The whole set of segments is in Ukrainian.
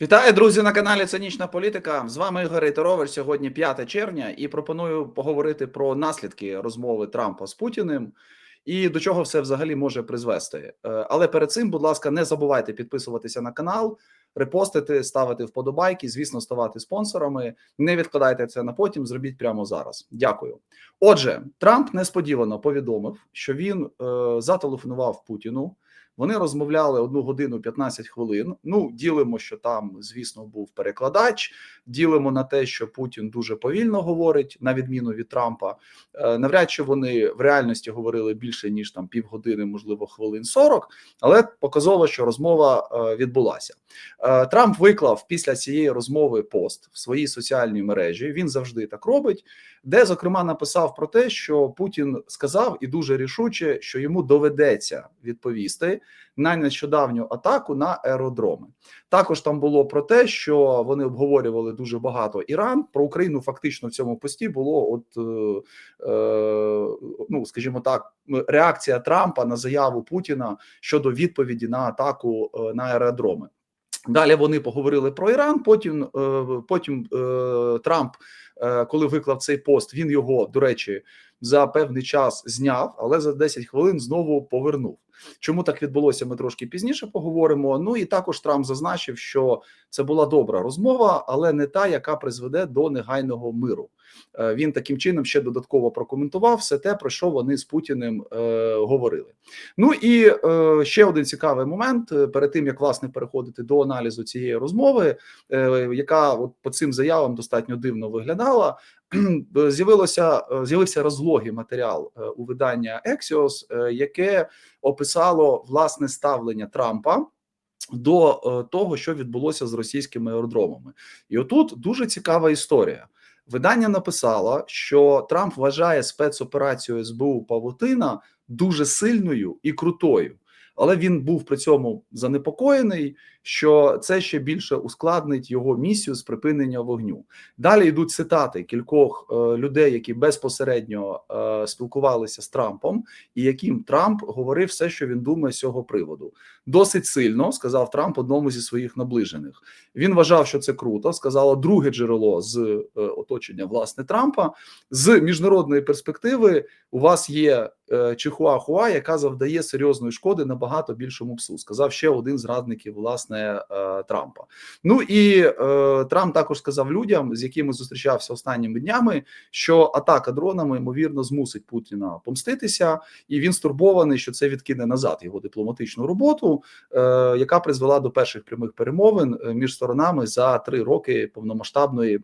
Вітаю, друзі, на каналі Цинічна Політика. З вами Ігор Рейтерович. Сьогодні 5 червня, і пропоную поговорити про наслідки розмови Трампа з Путіним і до чого все взагалі може призвести. Е, Але перед цим, будь ласка, не забувайте підписуватися на канал, репостити, ставити вподобайки, звісно, ставати спонсорами. Не відкладайте це на потім. Зробіть прямо зараз. Дякую. Отже, Трамп несподівано повідомив, що він е, зателефонував Путіну. Вони розмовляли одну годину 15 хвилин. Ну, ділимо, що там, звісно, був перекладач. Ділимо на те, що Путін дуже повільно говорить, на відміну від Трампа. Е, Навряд чи вони в реальності говорили більше ніж там півгодини, можливо, хвилин 40, але показово, що розмова е, відбулася. Е, Трамп виклав після цієї розмови пост в своїй соціальній мережі. Він завжди так робить, де зокрема написав про те, що Путін сказав і дуже рішуче, що йому доведеться відповісти на нещодавню атаку на аеродроми. Також там було про те, що вони обговорювали дуже багато Іран. Про Україну фактично в цьому пості було от е, е, ну, скажімо так, реакція Трампа на заяву Путіна щодо відповіді на атаку е, на аеродроми. Далі вони поговорили про Іран. Потім е, потім Трамп, коли виклав цей пост, він його до речі за певний час зняв, але за 10 хвилин знову повернув. Чому так відбулося? Ми трошки пізніше поговоримо. Ну і також Трамп зазначив, що це була добра розмова, але не та, яка призведе до негайного миру. Е, Він таким чином ще додатково прокоментував все те, про що вони з Путіним е, говорили. Ну і е, ще один цікавий момент перед тим як власне переходити до аналізу цієї розмови, е, яка от по цим заявам достатньо дивно виглядала. З'явилося е, з'явився розлогий матеріал е, у видання Axios, е, яке описало власне ставлення Трампа до того, що відбулося з російськими аеродромами, і отут дуже цікава історія. Видання написало, що Трамп вважає спецоперацію СБУ Павутина дуже сильною і крутою, але він був при цьому занепокоєний, що це ще більше ускладнить його місію з припинення вогню. Далі йдуть цитати кількох е, людей, які безпосередньо е, спілкувалися з Трампом, і яким Трамп говорив все, що він думає з цього приводу. Досить сильно сказав Трамп одному зі своїх наближених. Він вважав, що це круто. Сказало друге джерело з е, оточення власне Трампа. З міжнародної перспективи у вас є Чихуахуа, яка завдає серйозної шкоди набагато більшому псу. Сказав ще один з радників власне е, Трампа. Ну і е, Трамп також сказав людям, з якими зустрічався останніми днями, що атака дронами ймовірно змусить Путіна помститися, і він стурбований, що це відкине назад його дипломатичну роботу, е, яка призвела до перших прямих перемовин між сторонами за три роки повномасштабної.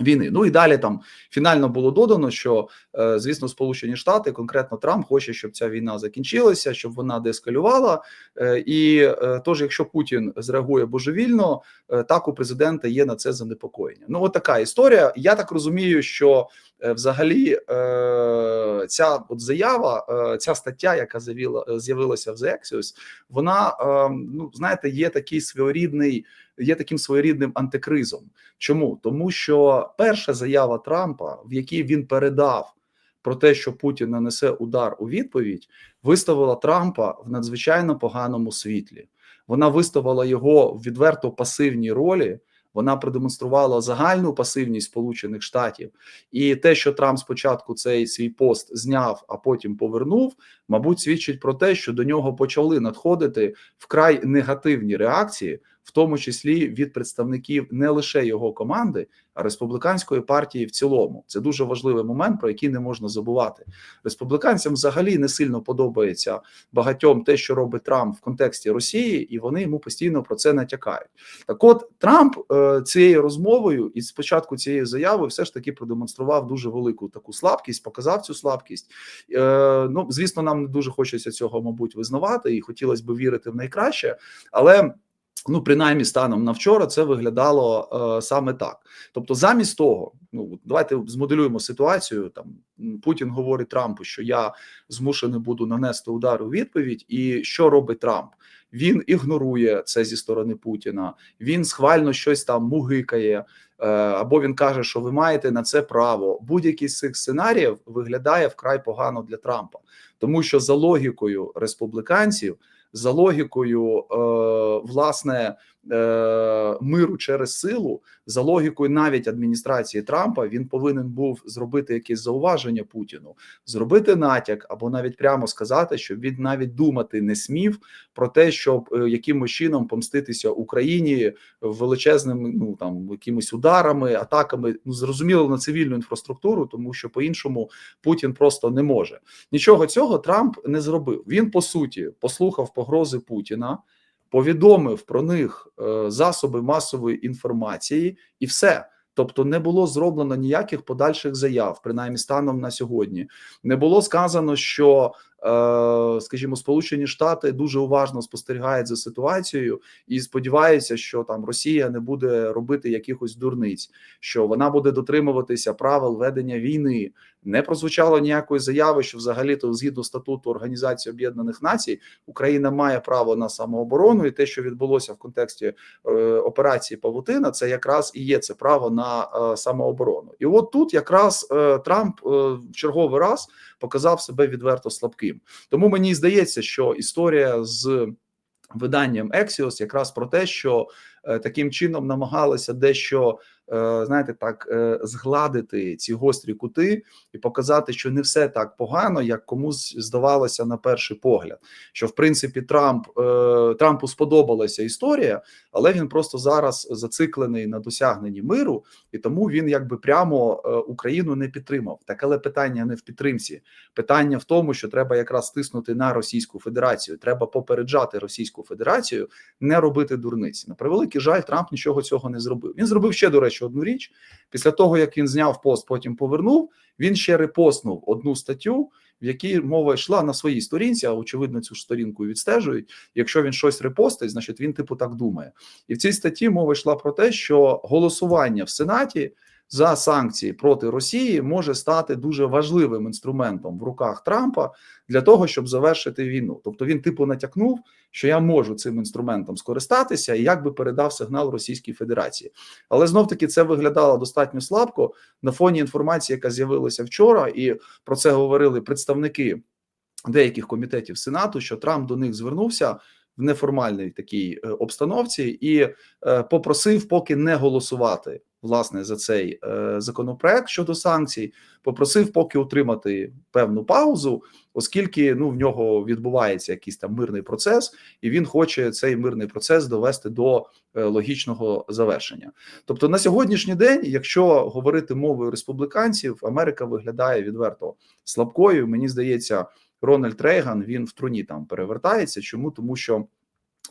Війни, ну і далі там фінально було додано, що е, звісно, Сполучені Штати, конкретно Трамп, хоче, щоб ця війна закінчилася, щоб вона деескалювала. Е, і е, тож, якщо Путін зреагує божевільно, так у президента є на це занепокоєння. Ну, от така історія. Я так розумію, що взагалі ця от заява, ця стаття, яка з'явила з'явилася в The Axios, вона е, ну знаєте, є такий своєрідний є таким своєрідним антикризом. Чому тому, що перша заява Трампа, в якій він передав про те, що Путін нанесе удар у відповідь, виставила Трампа в надзвичайно поганому світлі. Вона виставила його в відверто пасивній ролі. Вона продемонструвала загальну пасивність Сполучених Штатів, і те, що Трамп спочатку цей свій пост зняв, а потім повернув, мабуть, свідчить про те, що до нього почали надходити вкрай негативні реакції, в тому числі від представників не лише його команди, а республіканської партії в цілому. Це дуже важливий момент, про який не можна забувати. Республіканцям взагалі не сильно подобається багатьом те, що робить Трамп в контексті Росії, і вони йому постійно про це натякають. Так, от Трамп е, цією розмовою і спочатку цієї заяви все ж таки продемонстрував дуже велику таку слабкість, показав цю слабкість. Е, ну звісно, нам не дуже хочеться цього, мабуть, визнавати, і хотілося б вірити в найкраще, але. Ну, принаймні, станом на вчора це виглядало е, саме так. Тобто, замість того, ну давайте змоделюємо ситуацію. Там Путін говорить Трампу, що я змушений буду нанести удар у відповідь. І що робить Трамп? Він ігнорує це зі сторони Путіна. Він схвально щось там мугикає, е, або він каже, що ви маєте на це право. Будь-який з цих сценаріїв виглядає вкрай погано для Трампа, тому що за логікою республіканців за логікою, е, власне, миру через силу, за логікою навіть адміністрації Трампа, він повинен був зробити якесь зауваження Путіну, зробити натяк або навіть прямо сказати, щоб він навіть думати не смів про те, щоб е, якимось чином помститися Україні величезними ну там якимись ударами, атаками. Ну зрозуміло на цивільну інфраструктуру, тому що по-іншому Путін просто не може. Нічого цього Трамп не зробив. Він по суті послухав погрози Путіна, повідомив про них е, засоби масової інформації, і все. Тобто не було зроблено ніяких подальших заяв, принаймні станом на сьогодні. Не було сказано, що, скажімо, Сполучені Штати дуже уважно спостерігають за ситуацією і сподіваються, що там Росія не буде робити якихось дурниць, що вона буде дотримуватися правил ведення війни. Не прозвучало ніякої заяви, що взагалі то згідно статуту Організації Об'єднаних Націй Україна має право на самооборону, і те, що відбулося в контексті е, операції Павутина, це якраз і є це право на е, самооборону. І от тут якраз е, Трамп е, в черговий раз показав себе відверто слабким. Тому мені здається, що історія з виданням Axios якраз про те, що е, таким чином намагалися дещо. Е, Знаєте, так е, згладити ці гострі кути і показати, що не все так погано, як комусь здавалося на перший погляд. Що в принципі Трамп е, Трампу сподобалася історія, але він просто зараз зациклений на досягненні миру, і тому він якби прямо Україну не підтримав. Так, але питання не в підтримці. Питання в тому, що треба якраз тиснути на Російську Федерацію. Треба попереджати Російську Федерацію не робити дурниць. На превеликий жаль, Трамп нічого цього не зробив. Він зробив ще до речі одну річ. Після того як він зняв пост, потім повернув. Він ще репостнув одну статтю. В якій мова йшла на своїй сторінці, а очевидно, цю сторінку відстежують. Якщо він щось репостить, значить він типу так думає. І в цій статті мова йшла про те, що голосування в Сенаті за санкції проти Росії може стати дуже важливим інструментом в руках Трампа для того, щоб завершити війну. Тобто він типу натякнув, що я можу цим інструментом скористатися і якби передав сигнал Російській Федерації. Але знов таки це виглядало достатньо слабко на фоні інформації, яка з'явилася вчора, і про це говорили представники деяких комітетів Сенату, що Трамп до них звернувся в неформальній такій е, обстановці і е, попросив поки не голосувати власне за цей е, законопроект щодо санкцій. Попросив поки утримати певну паузу, оскільки ну в нього відбувається якийсь там мирний процес, і він хоче цей мирний процес довести до е, логічного завершення. Тобто, на сьогоднішній день, якщо говорити мовою республіканців, Америка виглядає відверто слабкою. Мені здається. Рональд Рейган він в труні там перевертається. Чому тому, що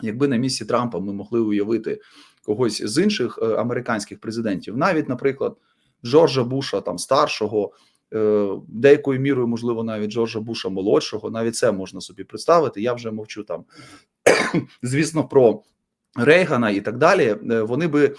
якби на місці Трампа ми могли уявити когось з інших е, американських президентів, навіть, наприклад, Джорджа Буша там старшого, е, деякою мірою, можливо, навіть Джорджа Буша молодшого, навіть це можна собі представити. Я вже мовчу там, звісно, про Рейгана і так далі. Е, вони би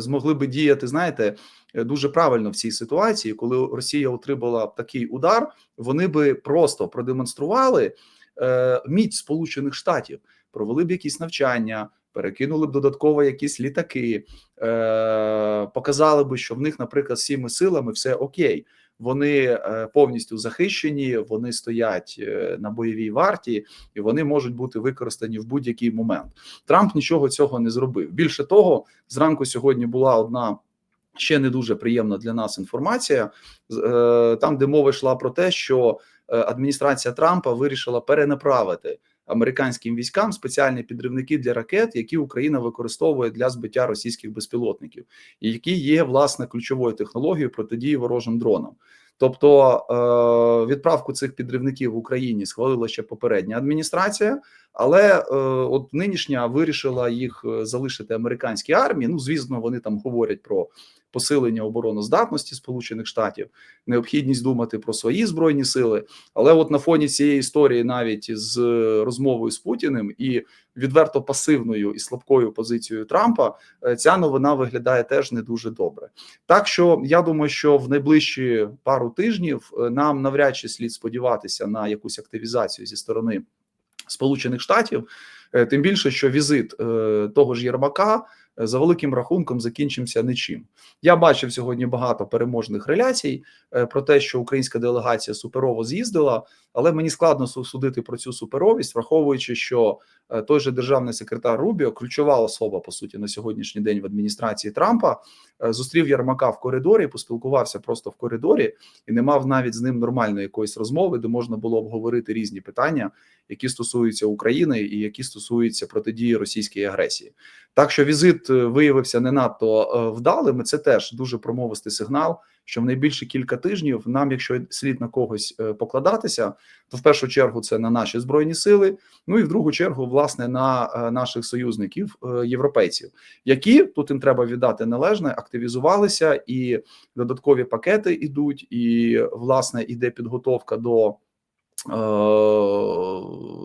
змогли би діяти, знаєте. Дуже правильно в цій ситуації, коли Росія отримала такий удар, вони би просто продемонстрували е, міць Сполучених Штатів, провели б якісь навчання, перекинули б додатково якісь літаки, е, показали би, що в них, наприклад, всіми силами все окей. Вони е, повністю захищені, вони стоять е, на бойовій варті, і вони можуть бути використані в будь-який момент. Трамп нічого цього не зробив. Більше того, зранку сьогодні була одна ще не дуже приємна для нас інформація, е, там, де мова йшла про те, що адміністрація Трампа вирішила перенаправити американським військам спеціальні підривники для ракет, які Україна використовує для збиття російських безпілотників, і які є власне ключовою технологією протидії ворожим дронам. Тобто е, відправку цих підривників в Україні схвалила ще попередня адміністрація, але е, от нинішня вирішила їх е, залишити американській армії. Ну звісно, вони там говорять про посилення обороноздатності Сполучених Штатів, необхідність думати про свої збройні сили. Але от на фоні цієї історії, навіть з розмовою з Путіним і відверто пасивною і слабкою позицією Трампа, е, ця новина виглядає теж не дуже добре. Так що я думаю, що в найближчі пару тижнів е, нам навряд чи слід сподіватися на якусь активізацію зі сторони Сполучених Штатів, Е, тим більше, що візит е, того ж Єрмака е, за великим рахунком закінчимося нічим. Я бачив сьогодні багато переможних реляцій е, про те, що українська делегація суперово з'їздила, але мені складно су- судити про цю суперовість, враховуючи, що е, той же державний секретар Рубіо, ключова особа по суті на сьогоднішній день в адміністрації Трампа, е, зустрів Ярмака в коридорі, поспілкувався просто в коридорі і не мав навіть з ним нормальної якоїсь розмови, де можна було обговорити різні питання, які стосуються України і які стосуються протидії російській агресії. Так що візит е, виявився не надто е, вдалим. Це теж дуже промовистий сигнал. Що в найбільше кілька тижнів нам, якщо слід на когось е, покладатися, то в першу чергу це на наші збройні сили. Ну і в другу чергу, власне, на наших союзників європейців, які тут їм треба віддати належне, активізувалися, і додаткові пакети ідуть, і власне іде підготовка до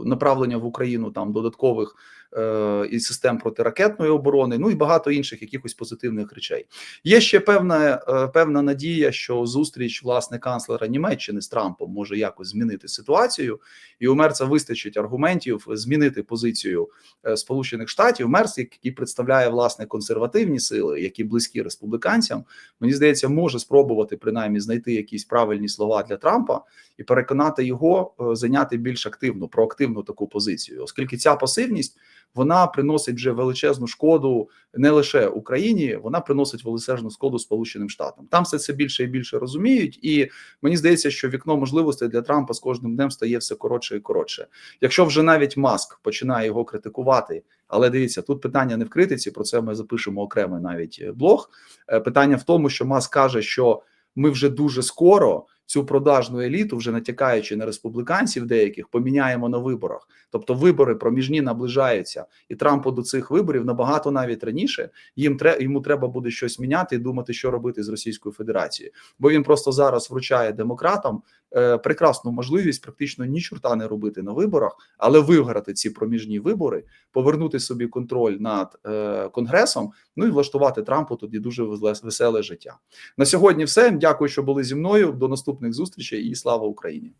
направлення в Україну там додаткових е, і систем протиракетної оборони, ну і багато інших якихось позитивних речей. Є ще певна е, певна надія, що зустріч власне канцлера Німеччини з Трампом може якось змінити ситуацію, і у Мерца вистачить аргументів змінити позицію е, Сполучених Штатів. Мерц, який представляє власне консервативні сили, які близькі республіканцям, мені здається, може спробувати принаймні знайти якісь правильні слова для Трампа і переконати його е, зайняти більш активну, проактивну таку позицію, оскільки ця пасивність вона приносить вже величезну шкоду не лише Україні, вона приносить величезну шкоду Сполученим Штатам. Там все це більше і більше розуміють, і мені здається, що вікно можливостей для Трампа з кожним днем стає все коротше і коротше. Якщо вже навіть Маск починає його критикувати. Але дивіться, тут питання не в критиці. Про це ми запишемо окремий навіть е, блог. Е, Питання в тому, що Маск каже, що ми вже дуже скоро цю продажну еліту, вже натякаючи на республіканців деяких, поміняємо на виборах. Тобто вибори проміжні наближаються, і Трампу до цих виборів набагато навіть раніше їм тре, йому треба буде щось міняти і думати, що робити з Російською Федерацією, бо він просто зараз вручає демократам е, прекрасну можливість практично ні чорта не робити на виборах, але виграти ці проміжні вибори, повернути собі контроль над е, конгресом. Ну і влаштувати Трампу тоді дуже веселе- життя. На сьогодні все. Дякую, що були зі мною. До наступних зустрічей і слава Україні.